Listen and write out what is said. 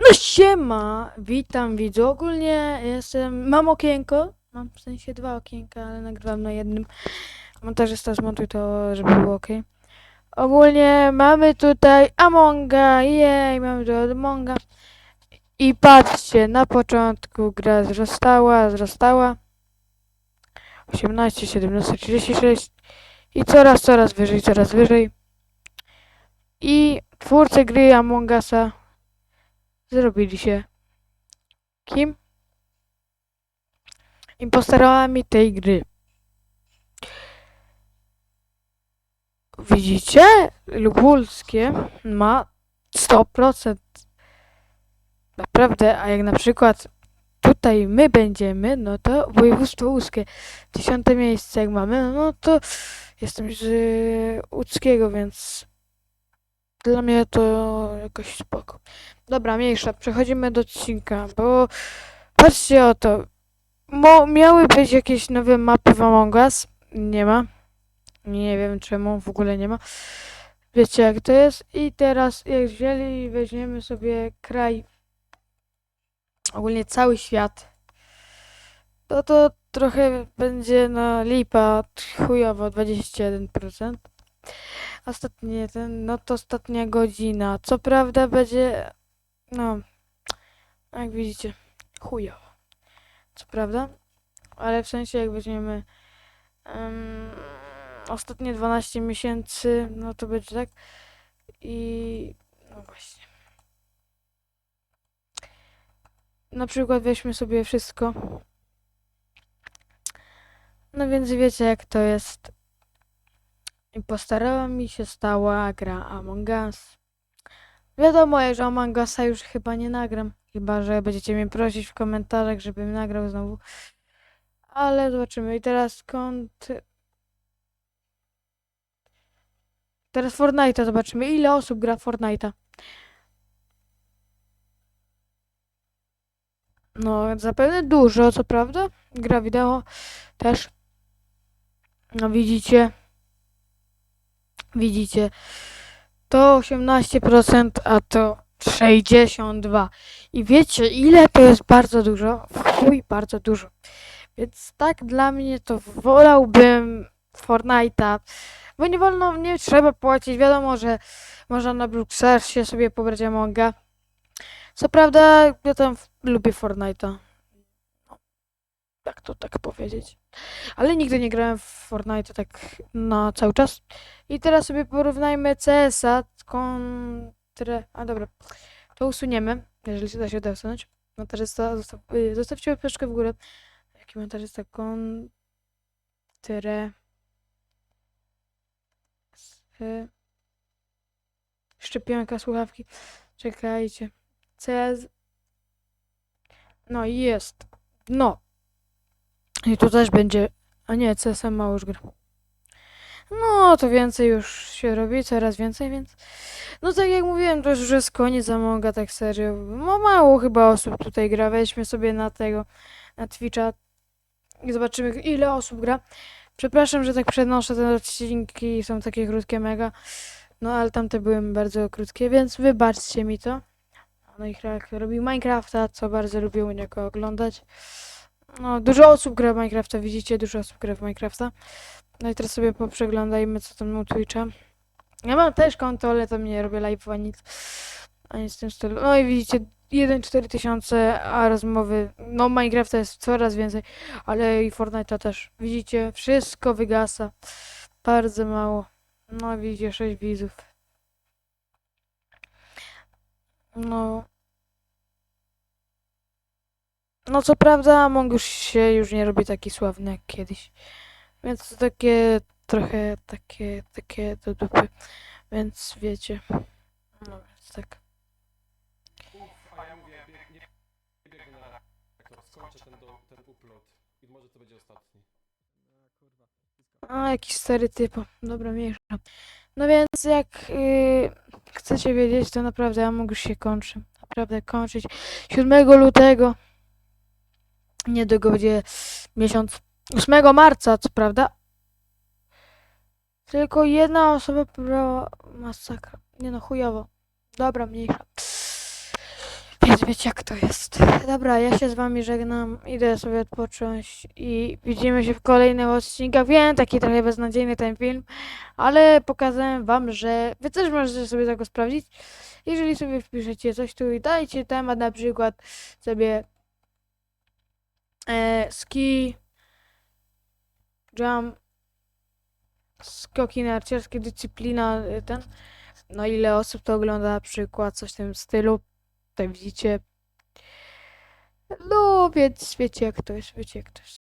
No siema, witam widzu. Ogólnie jestem, mam okienko, mam w sensie dwa okienka, ale nagrywam na jednym. Montażysta zmontuj to, żeby było ok. Ogólnie mamy tutaj Amonga, jej, mamy tu Amonga. I patrzcie, na początku gra wzrastała, wzrastała. 18, 17, 36 i coraz, coraz wyżej, coraz wyżej. I twórcy gry Among Usa zrobili się kim? Impostorami tej gry. Widzicie? Lubulskie ma 100%. Naprawdę, a jak na przykład tutaj my będziemy, no to województwo łódzkie. Dziesiąte miejsce jak mamy, no to jestem z łódzkiego, więc dla mnie to jakoś spoko. Dobra, mniejsza, przechodzimy do odcinka, bo patrzcie o to. Mo, miały być jakieś nowe mapy w Among Us. Nie ma. Nie wiem czemu, w ogóle nie ma. Wiecie jak to jest. I teraz jak wzięli weźmiemy sobie kraj, ogólnie cały świat, to to trochę będzie na lipa chujowo 21%. Ostatnie ten, no to ostatnia godzina. Co prawda będzie, no, jak widzicie, chujowo. Co prawda, ale w sensie jak weźmiemy em, ostatnie 12 miesięcy, no to będzie tak. I no właśnie. Na przykład weźmy sobie wszystko. No więc wiecie jak to jest. I postarała mi się stała gra Among Us. Wiadomo, że Among Usa już chyba nie nagram. Chyba, że będziecie mnie prosić w komentarzach, żebym nagrał znowu. Ale zobaczymy. I teraz kont... Teraz Fortnite'a zobaczymy. Ile osób gra Fortnite'a? No, zapewne dużo, co prawda. Gra wideo też. No, widzicie. Widzicie. To 18%, a to 62. I wiecie, ile to jest bardzo dużo? W bardzo dużo. Więc tak dla mnie to wolałbym Fortnite'a, bo nie wolno, nie trzeba płacić. Wiadomo, że można na Bruxellesie sobie pobrać Amonga. Co prawda, ja tam lubię Fortnite'a. To tak powiedzieć? Ale nigdy nie grałem w Fortnite tak na cały czas. I teraz sobie porównajmy CS-a kontrę... A dobra, to usuniemy, jeżeli się da się usunąć. Montażysta, zostaw, y, zostawcie łapeczkę w górę. Jaki montażysta kontrę... z- Szczepionka, słuchawki. Czekajcie. CS... No jest. No. I tu też będzie... A nie, CS-em mało już gra. No, to więcej już się robi, coraz więcej, więc... No tak jak mówiłem, to już jest koniec Amonga, tak serio. No mało chyba osób tutaj gra. Weźmy sobie na tego, na Twitcha i zobaczymy ile osób gra. Przepraszam, że tak przenoszę te odcinki, są takie krótkie mega. No ale tamte były bardzo krótkie, więc wybaczcie mi to. No i jak robi Minecrafta, co bardzo lubię u niego oglądać. No, dużo osób gra w Minecrafta, widzicie, dużo osób gra w Minecrafta. No i teraz sobie poprzeglądajmy, co tam u Twitcha. Ja mam też konto, ale tam nie robię live ani ani z tym stylu. No i widzicie, 1-4 tysiące, a rozmowy, no Minecrafta jest coraz więcej, ale i Fortnite'a też. Widzicie, wszystko wygasa. Bardzo mało. No widzicie, 6 widzów. No. No co prawda, Among Us się już nie robi taki sławny jak kiedyś. Więc to takie trochę takie, takie do dupy. Więc wiecie. No więc tak. A ja mówię, nie, nie biegnę na reaktor, skończę ten, do, ten upload i może to będzie ostatni. A, jakiś stary typo. Dobra, mniejsza. No więc jak yy, chcecie wiedzieć, to naprawdę Among Us się kończy. Naprawdę kończyć. 7 lutego. Niedługo będzie miesiąc. 8 marca, co prawda. Tylko jedna osoba pobrała masakra. Nie no, chujowo. Dobra, mniejsza. Więc wiecie jak to jest. Dobra, ja się z wami żegnam, idę sobie odpocząć i widzimy się w kolejnych odcinkach. Wiem, taki trochę beznadziejny ten film, ale pokazałem wam, że wy też możecie sobie tego sprawdzić. Jeżeli sobie wpiszecie coś tu i dajcie temat, na przykład sobie e, ski, jump, skoki narciarskie, dyscyplina, y, ten. No ile osób to ogląda na przykład, coś w tym stylu. Tutaj widzicie. No, więc wiecie jak to jest, wiecie jak to jest.